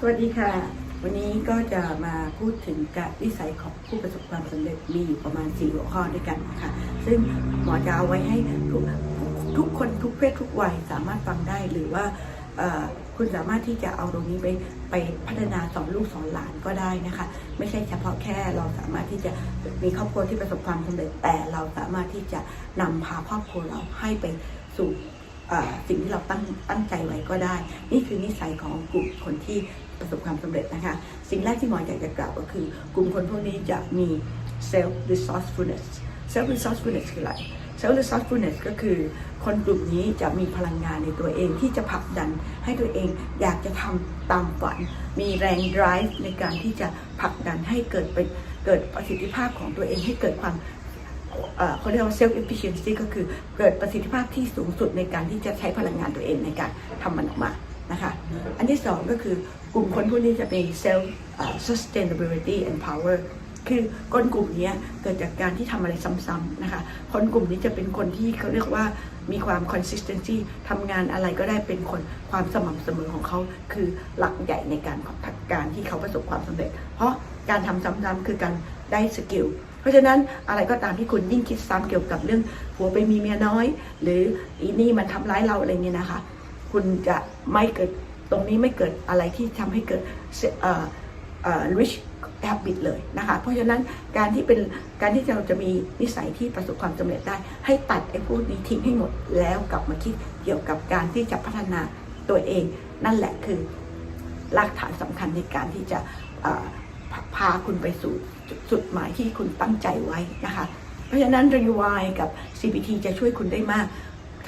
สวัสดีค่ะ วันนี้ก็จะมาพูดถึงการวิสัยของผู้ประสบความสำเร็จมีอยู่ประมาณ4หัวข้อด้วยกันนะคะซึ่งหมอจะเอาไว้ให้ทุกทุกคนทุกเพศทุกวัยสามารถฟังได้หรือว่าคุณสามารถที่จะเอาตรงนี้ไปไปพัฒนาสอนลูกสอนหลานก็ได้นะคะ ไม่ใช่เฉพาะแค่เราสามารถที่จะมีครอบครัวที่ประสบความสำเร็จแต่เราสามารถที่จะนำพาครอบครัวเราให้ไปสู่ สิ่งที่เราตั้งตั้งใจไว้ก็ได้ นี่คือนิสัยของกลุ่มคนที่ประสบความสำเร็จนะคะ สิ่งแรกที่หมออยากจะกล่าวก็คือ กลุ่มคนพวกนี้จะมี self resourcefulness self resourcefulness คืออะไร self resourcefulness ก็คือ คนกลุ่มนี้จะมีพลังงานในตัวเองที่จะผลักดันให้ตัวเองอยากจะทำตามฝัน มีแรง drive ในการที่จะผลักดันให้เกิดเป็นเกิดประสิทธิภาพของตัวเองให้เกิดความ เขาเรียกว่า self efficiency ก็คือเกิดประสิทธิภาพที่สูงสุดในการที่จะใช้พลังงานตัวเองในการทำมันออกมานะคะอันที่สองก็คือกลุ่มคนพวกนี้จะเป็น self sustainability and power คือคนกลุ่มนี้เกิดจากการที่ทำอะไรซ้ำๆนะคะ คนกลุ่มนี้จะเป็นคนที่เขาเรียกว่ามีความ consistency ทำงานอะไรก็ได้เป็นคนความสม่ำเสมอของเขาคือหลักใหญ่ในการของการที่เขาประสบความสำเร็จ เพราะการทำซ้ำๆคือการได้สกิล ราะฉะนั้นอะไรก็ตามที่คุณยิ่งคิดซ้ำเกี่ยวกับเรื่องผัวไปมีเมียน้อย หรืออีนี่มันทำร้ายเราอะไรเงี้ยนะคะ คุณจะไม่เกิดตรงนี้ไม่เกิดอะไรที่ทำให้เกิดเอ่อเอ่อ rich habit เลยนะคะ เพราะฉะนั้นการที่เป็นการที่เราจะมีนิสัยที่ประสบความสำเร็จได้ ให้ตัดไอ้พวกนี้ทิ้งให้หมดแล้วกลับมาคิดเกี่ยวกับการที่จะพัฒนาตัวเอง นั่นแหละคือรากฐานสำคัญในการที่จะพาคุณไปสู่ จุดจุดหมายที่คุณตั้งใจไว้นะคะ เพราะฉะนั้น Rewind กับ CBT จะช่วยคุณได้มาก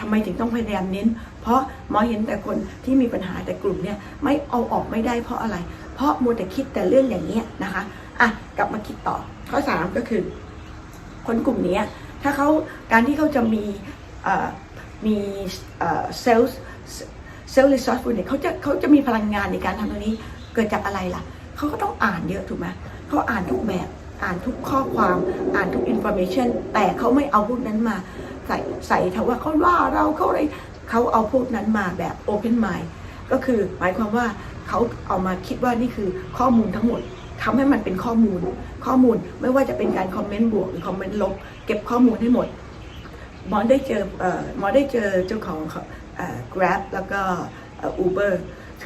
ทำไมถึงต้องพยายามเน้น เพราะหมอเห็นแต่คนที่มีปัญหาแต่กลุ่มเนี่ยไม่เอาออกไม่ได้เพราะอะไร เพราะมัวแต่คิดแต่เรื่องอย่างนี้นะคะอะกลับมาคิดต่อข้อสามก็คือ คนกลุ่มนี้ถ้าเขาการที่เขาจะมีมีเซลล์เซลล์รีซอสฟูเนี่ยเขาจะเขาจะมีพลังงานในการทำตรงนี้เกิดจากอะไรล่ะ เขาก็ต้องอ่านเยอะถูกไหมเขาอ่านทุกแบบ อ่านทุกข้อความอ่านทุกอินโฟเมชันแต่เขาไม่เอาพวกนั้นมา ใส่ใส่ถาว่าเขาว่าเราเขาอะไรเขาเอาพวกนั้นมาแบบโอเพนไม d ก็คือหมายความว่าเขาเอามาคิดว่านี่คือข้อมูลทั้งหมดทำให้มันเป็นข้อมูล ข้อมูลไม่ว่าจะเป็นการคอมเมนต์บวกหรือคอมเมนต์ลบ เก็บข้อมูลให้หมดหมอได้เจอเอ่อหมอได้เจอเจ้าของเอ่อ Grab แล้วก็อ Uber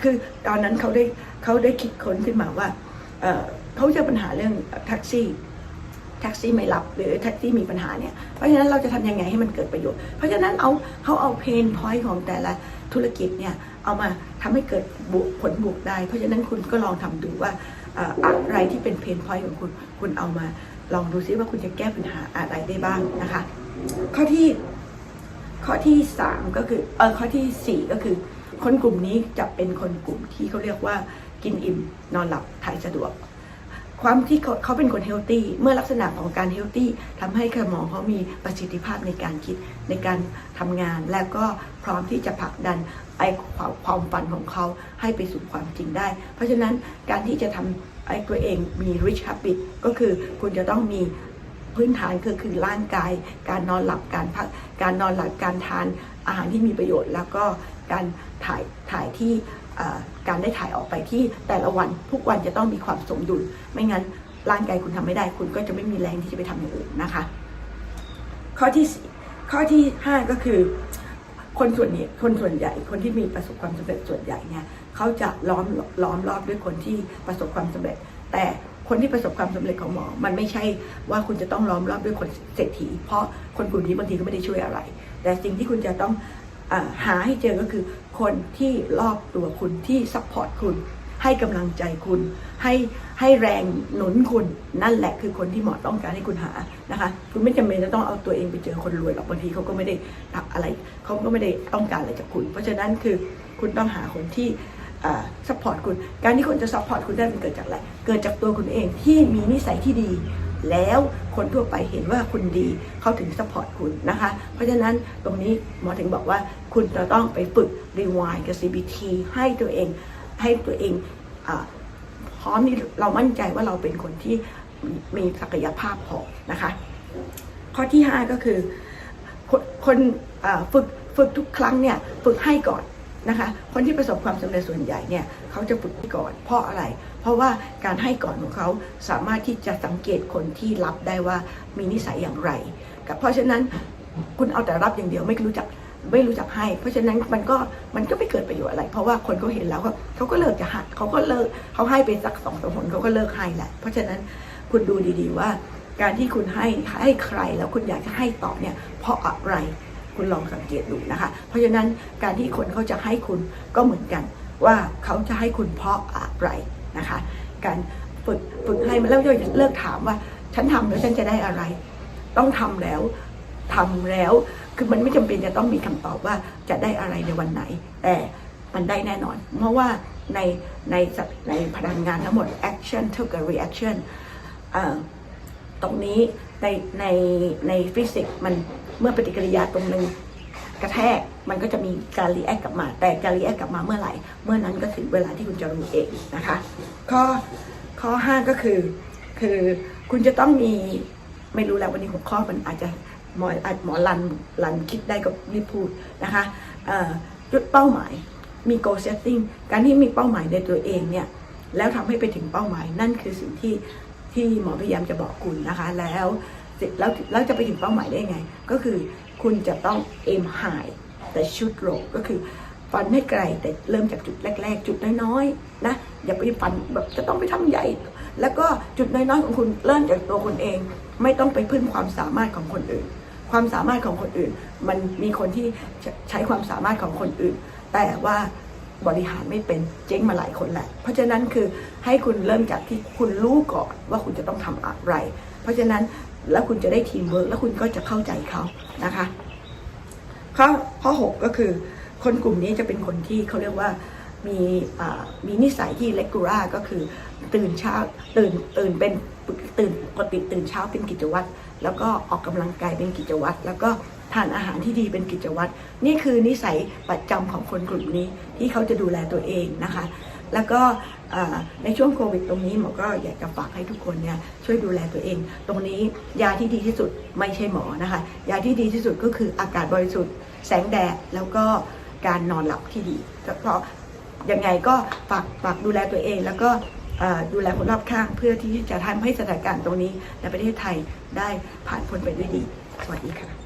คือตอนนั้นเขาได้เขาได้คิดค้นขึ้นมาว่า เขาเจอปัญหาเรื่องแท็กซี่แท็กซี่ไม่รับหรือแท็กซี่มีปัญหาเนี่ยเพราะฉะนั้นเราจะทำยังไงให้มันเกิดประโยชน์ เพราะฉะนั้นเอาเขาเอาเพนพอยต์ของแต่ละธุรกิจเนี่ยเอามาทำให้เกิดบวกผลบวกได้ เพราะฉะนั้นคุณก็ลองทำดูว่าเอ่ออะไรที่เป็นเพนพอยต์ของคุณคุณเอามาลองดูซิว่าคุณจะแก้ปัญหาอะไรได้บ้างนะคะ ข้อที่ข้อที่สามก็คือเออข้อที่สี่ก็คือ คนกลุ่มนี้จะเป็นคนกลุ่มที่เขาเรียกว่ากินอิ่มนอนหลับถ่ายสะดวก ความที่เขาเขาเป็นคนเฮลตี้เมื่อลักษณะของการเฮลตี้ทำให้สมองเขามีประสิทธิภาพในการคิดในการทำงาน และก็พร้อมที่จะผลักดันไอ้ความความฝันของเขาให้ไปสู่ความจริงได้ เพราะฉะนั้นการที่จะทำไอ้ตัวเองมี rich habit ก็คือคุณจะต้องมีพื้นฐานคือคือร่างกาย การนอนหลับการพักการนอนหลับการทานอาหารที่มีประโยชน์ แล้วก็การถ่ายถ่ายที่ การได้ถ่ายออกไปที่แต่ละวันทุกวันจะต้องมีความสมดุล ไม่งั้นร่างกายคุณทำไม่ได้ คุณก็จะไม่มีแรงที่จะไปทำอย่างอื่นนะคะ ข้อที่ข้อที่ห้าก็คือ คนส่วนใหญ่คนส่วนใหญ่ คนที่มีประสบความสำเร็จส่วนใหญ่เนี่ยเขาจะล้อมล้อมรอบด้วยคนที่ประสบความสำเร็จ แต่คนที่ประสบความสำเร็จของหมอ มันไม่ใช่ว่าคุณจะต้องล้อมรอบด้วยคนเศรษฐี เพราะคนกลุ่มนี้บางทีก็ไม่ได้ช่วยอะไร แต่สิ่งที่คุณจะต้อง หาให้เจอก็คือคนที่รอบตัวคุณที่ซัพพอร์ตคุณ ให้กำลังใจคุณ ให้ให้แรงหนุนคุณนั่นแหละคือคนที่เหมอต้องการให้คุณหานะคะ คุณไม่จำเป็นจะต้องเอาตัวเองไปเจอคนรวยหรอกบางทีเขาก็ไม่ได้ทำอะไรเขาก็ไม่ได้ต้องการอะไรจากคุณ เพราะฉะนั้นคือคุณต้องหาคนที่ซัพพอร์ตคุณ การที่คนจะซัพพอร์ตคุณได้มันเกิดจากอะไร เกิดจากตัวคุณเองที่มีนิสัยที่ดี แล้วคนทั่วไปเห็นว่าคุณดีเขาถึงซัพพอร์ตคุณนะคะ เพราะฉะนั้นตรงนี้หมอถึงบอกว่าคุณจะต้องไปฝึกรีวายกับ CBT ให้ตัวเองให้ตัวเองอพร้อมที่เรามั่นใจว่าเราเป็นคนที่มีศักยภาพพอนะคะ ข้อที่ 5 ก็คือ คนฝึกฝึกทุกครั้งเนี่ย ฝึกให้ก่อน นะคะคนที่ประสบความสำเร็จส่วนใหญ่เนี่ยเขาจะฝึกก่อนเพราะอะไร เพราะว่าการให้ก่อนของเขาสามารถที่จะสังเกตคนที่รับได้ว่ามีนิสัยอย่างไรกับเพราะฉะนั้นคุณเอาแต่รับอย่างเดียวไม่รู้จักไม่รู้จักให้ เพราะฉะนั้นมันก็มันก็ไม่เกิดประโยชน์อะไร เพราะว่าคนเขาเห็นแล้วเขาเขาก็เลิกจะให้เขาก็เลิกเขาให้ไปสักสองสามผลเขาก็เลิกให้แหละเพราะฉะนั้นคุณดูดีๆว่า การที่คุณให้ให้ใครแล้วคุณอยากจะให้ต่อเนี่ยเพราะอะไร คุณลองสังเกตดูนะคะ เพราะฉะนั้นการที่คนเขาจะให้คุณก็เหมือนกันว่าเขาจะให้คุณเพราะอะไรนะคะ การฝึกฝึกให้มันแล้วจะเลิกถามว่า ฉันทำแล้วฉันจะได้อะไร ต้องทำแล้วทำแล้วคือมันไม่จำเป็นจะต้องมีคำตอบว่าจะได้อะไรในวันไหน แต่มันได้แน่นอน เพราะว่าในในในพลังงานทั้งหมด action เท่ากับ reaction ตรงนี้ ในในในฟิสิกส์มันเมื่อปฏิกิริยาตรงหนึ่งกระแทกมันก็จะมีการรีแอคกลับมา แต่การรีแอคกลับมาเมื่อไหร่ เมื่อนั้นก็ถึงเวลาที่คุณจะรู้เองนะคะ ข้อข้อห้าก็คือ คือคุณจะต้องมีไม่รู้แล้ววันนี้หัวข้อมันอาจจะหมออาจหมอรันรันคิดได้ก็รีบพูดนะคะจุดเป้าหมายมี goal setting การที่มีเป้าหมายในตัวเองเนี่ยแล้วทำให้ไปถึงเป้าหมายนั่นคือสิ่งที่ ที่หมอพยายามจะบอกคุณนะคะ แล้วแล้วแล้วจะไปถึงเป้าหมายได้ไง ก็คือคุณจะต้อง aim high แต่ shoot low ก็คือฟันให้ไกลแต่เริ่มจากจุดแรก ๆ จุดน้อยๆนะอย่าไปฟันแบบจะต้องไปทำใหญ่ แล้วก็จุดน้อยๆของคุณเริ่มจากตัวคุณเอง ไม่ต้องไปพึ่งความสามารถของคนอื่น ความสามารถของคนอื่น มันมีคนที่ใช้ความสามารถของคนอื่น แต่ว่า บริหารไม่เป็นเจ๊งมาหลายคนแหละ เพราะฉะนั้นคือให้คุณเริ่มจากที่คุณรู้ก่อนว่าคุณจะต้องทำอะไร เพราะฉะนั้นแล้วคุณจะได้ทีมเวิร์กแล้วคุณก็จะเข้าใจเขานะคะข้อข้อหกก็คือ คนกลุ่มนี้จะเป็นคนที่เขาเรียกว่ามีมีนิสัยที่เลกูร่าก็คือตื่นเช้าตื่นตื่นเป็นตื่นปกติตื่นเช้าเป็นกิจวัตรแล้วก็ออกกำลังกายเป็นกิจวัตรแล้วก็ ทานอาหารที่ดีเป็นกิจวัตร นี่คือนิสัยประจำของคนกลุ่มนี้ที่เขาจะดูแลตัวเองนะคะ แล้วก็ในช่วงโควิด ตรงนี้หมอก็อยากจะฝากให้ทุกคนเนี่ยช่วยดูแลตัวเอง ตรงนี้ยาที่ดีที่สุดไม่ใช่หมอนะคะ ยาที่ดีที่สุดก็คืออากาศบริสุทธิ์ แสงแดดแล้วก็การนอนหลับที่ดีเพราะยังไงก็ฝากฝากดูแลตัวเอง แล้วก็ดูแลคนรอบข้างเพื่อที่จะทำให้สถานการณ์ตรงนี้ในประเทศไทยได้ผ่านพ้นไปด้วยดี สวัสดีค่ะ